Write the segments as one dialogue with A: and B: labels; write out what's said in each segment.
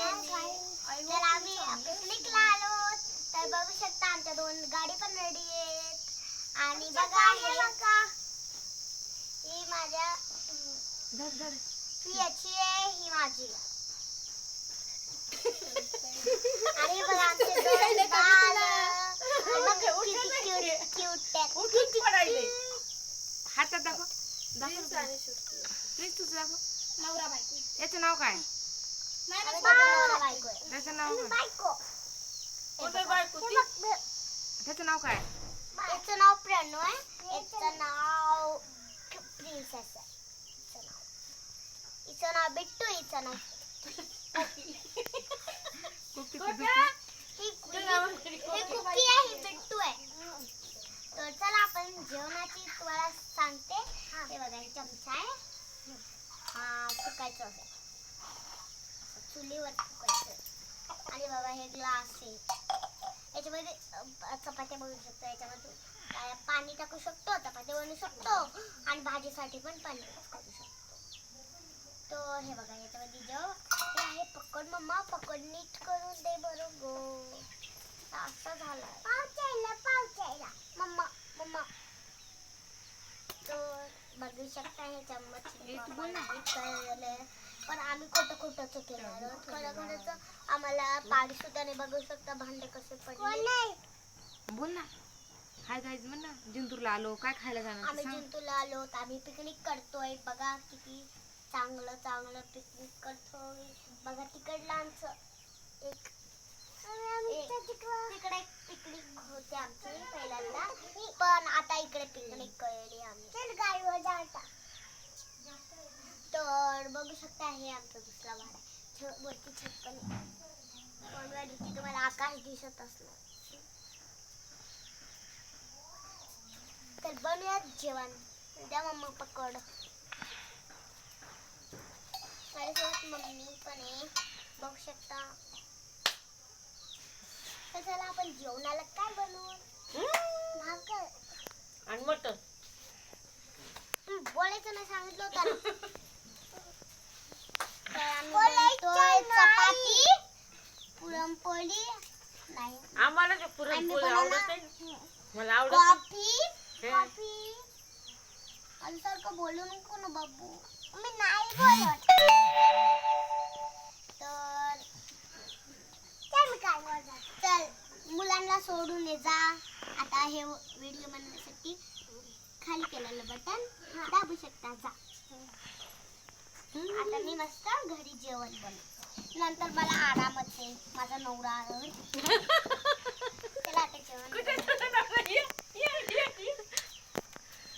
A: तर आम्ही पिकनिकला आलो तर बघू शकता आमच्या दोन गाडी पण रेडी आहेत. आणि बघा हे बघा. ही माझ्या ही याची आहे ही माझी. आणि बघा आमचे दोन
B: पडायले.
C: हातात दाखव. दाखव प्लीज तुझं दाखव.
A: नवरा बायको.
C: याचं नाव काय? त्याचं नाव काय? त्याचं नाव काय?
A: याचं नाव प्रणव आहे याचं नाव प्रिन्सेस आहे. हिचं नाव. बिट्टू हिचं नाव
C: कुठे
A: ही ही कुकी आहे ही बिट्टू आहे तर चला आपण जेवणाची तुम्हाला सांगते हे बघा हे चमचा आहे हा फुकायचं असं चुलीवर फुकायचं. आणि बाबा हे ग्लास आहे. याच्यामध्ये चपात्या बनवू शकतो याच्यामध्ये काय पाणी टाकू शकतो चपात्या बनवू शकतो आणि भाजीसाठी पण पाणी करू शकतो. तो हे बघा याच्यामध्ये जो हे आहे पकड मम्मा पकड नीट करून दे बरोबर असं झालं. पावचायला पावचायला मम्मा मम्मा. तर बघू शकता हे चम्मच पण आम्ही खोटं खोटंच केलं खरं खरंच आम्हाला पाणी सुद्धा नाही. बघू शकता भांडे कसे पडले.
C: बोल ना. हाय गाईज म्हण ना. जिंतूरला आलो. काय खायला जाणार? ते
A: आम्ही
C: सांग.
A: जिंतूला आलो आम्ही पिकनिक करतोय. बघा किती चांगलं चांगलं पिकनिक करतोय. बघा तिकडलं आमचं एक एक- तिकडे एक पिकनिक होते आमची पहिल्यांदा. पण आता इकडे पिकनिक केली आम्ही. गाडीवर जाता तर बघू शकता हे आमचा दुसरा वाडा आहे. वरती छत पण वरती तुम्हाला आकाश दिसत असलं तर बनूयात जेवण. द्या मम्मा पकड. माझ्यासोबत मम्मी पण आहे. बघू शकता. तर चला आपण जेवणाला काय बनवू? भाकर.
B: आणि मटन
A: हं, बोलायचं नाही सांगितलं होतं ना. तर आम्ही बनवतोय चपाती पुरणपोळी नाही
B: आम्हाला ते पुरणपोळी आवडत नाही. मला आवडत
A: कॉफी. कॉफी. सारखं बोलू नको ना बाबू. मी नाही बोलत. तर चल मी काय चल मुलांना सोडून ये जा. आता हे व्हिडिओ बनवण्यासाठी खाली केलेलं बटन दाबू शकता जा. आता मी मस्त घरी जेवण बनवतो. नंतर मला आरामच आहे. माझा नवरा आराम त्याला आता जेवण.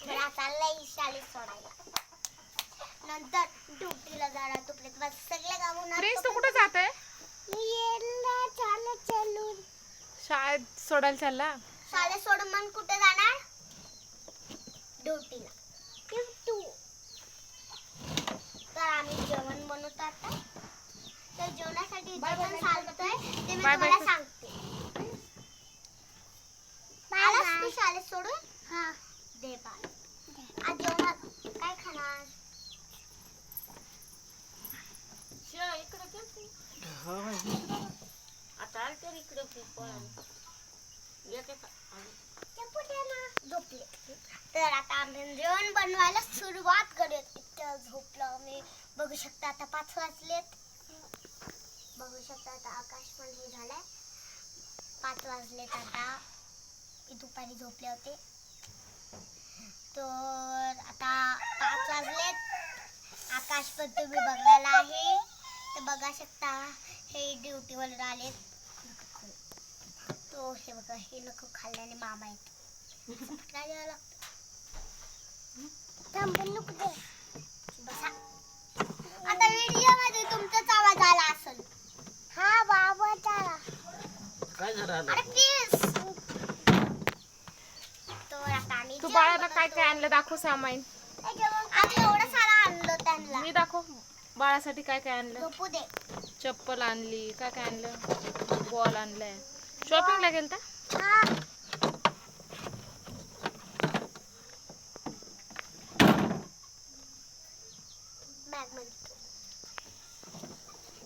A: घरा चाललाय शाळेत सोडायला. नंतर ड्युटीला जाणार तुपल्यात बस सगळे गावून
C: प्रिन्स तू कुठं जात आहे
A: चालत चालून.
C: शाळेत सोडायला चालला?
A: शाळेत सोडून मग कुठे जाणार? ड्युटीला. तू जेवण बनवतो आता. तर जेवणासाठी जे पण चालतंय. ते मी
C: Bye bye
A: तुम्हाला
C: कर.
A: सांगते आलास तू शाळेत सोडून? हा. दे बाय. आज जेवणात काय खाणार?
B: इकडं. आता आली तर इकडं? आली.
A: झोपले तर आता आम्ही जेवण बनवायला सुरुवात करूयात. इतकं झोपलं आम्ही. बघू शकता आता पाच वाजलेत. बघू शकता आता आकाश पण हे झालंय. पाच वाजलेत आता. मी दुपारी झोपले होते. तर आता पाच वाजलेत. आकाश पण तुम्ही बघायला आहे. तर बघा शकता हे ड्युटीवर आलेत. तो हे बघा हे नको खाल्ल्याने मामा येतो. काय द्यावं लागतं थांबून नको दे बसा. आता व्हिडिओमध्ये तुमचाच आवाज आला असेल. हा बाबा आला.
B: काय झालं?
A: अरे प्लीज तर आता आम्ही
C: तू बाळाला काय. काय आणलं दाखव सामाईन
A: आम्ही एवढं सारं आणलं त्यांना.
C: मी दाखव बाळासाठी काय काय आणलं.
A: झोपू दे.
C: चप्पल आणली काय काय आणलं? बॉल आणलाय. शॉपिंगला गेलता
A: हा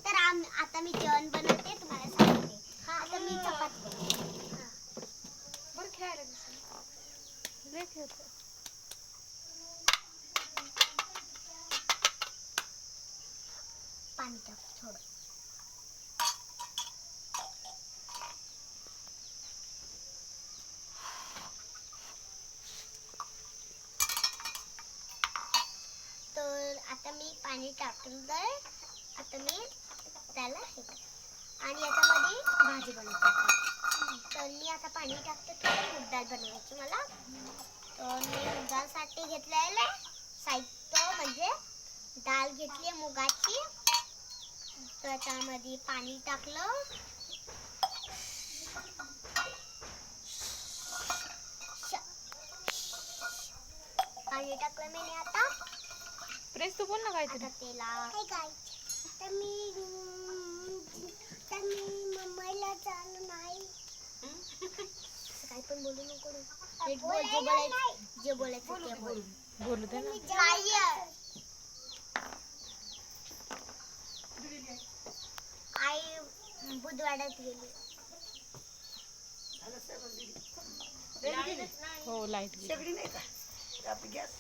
A: तर आता मी जेवण बनवते तुम्हाला सांगते आता मी चपाती बनवते. हा.
B: बरं खेळायला दिसलं.
C: लय खेळतो.
A: पाणी टाक थोडं आता मी पाणी टाकलं आता मी त्याला हे करते. आणि याच्यामध्ये भाजी बनवते. तर मी आता पाणी टाकते थोडी मूग डाळ बनवायची मला. तर मी मूग डाळसाठी घेतलेलं साहित्य म्हणजे डाळ घेतली मुगाची. त्याच्यामध्ये पाणी टाकलं. श- पाणी टाकलं मी आता.
C: प्रेस तू बोल ना काहीतरी.
A: आता तेला तर मी तर मी मम्मीला चालू नाही काही पण बोलू नको रे. नीट बोल जे बोलायचं जे बोलायचं ते बोल.
C: बोलू. दे ना.
A: नाही आई बुधवाड्यात गेली.
C: हो लाइट
D: शेगडी नाही का? आपली गॅस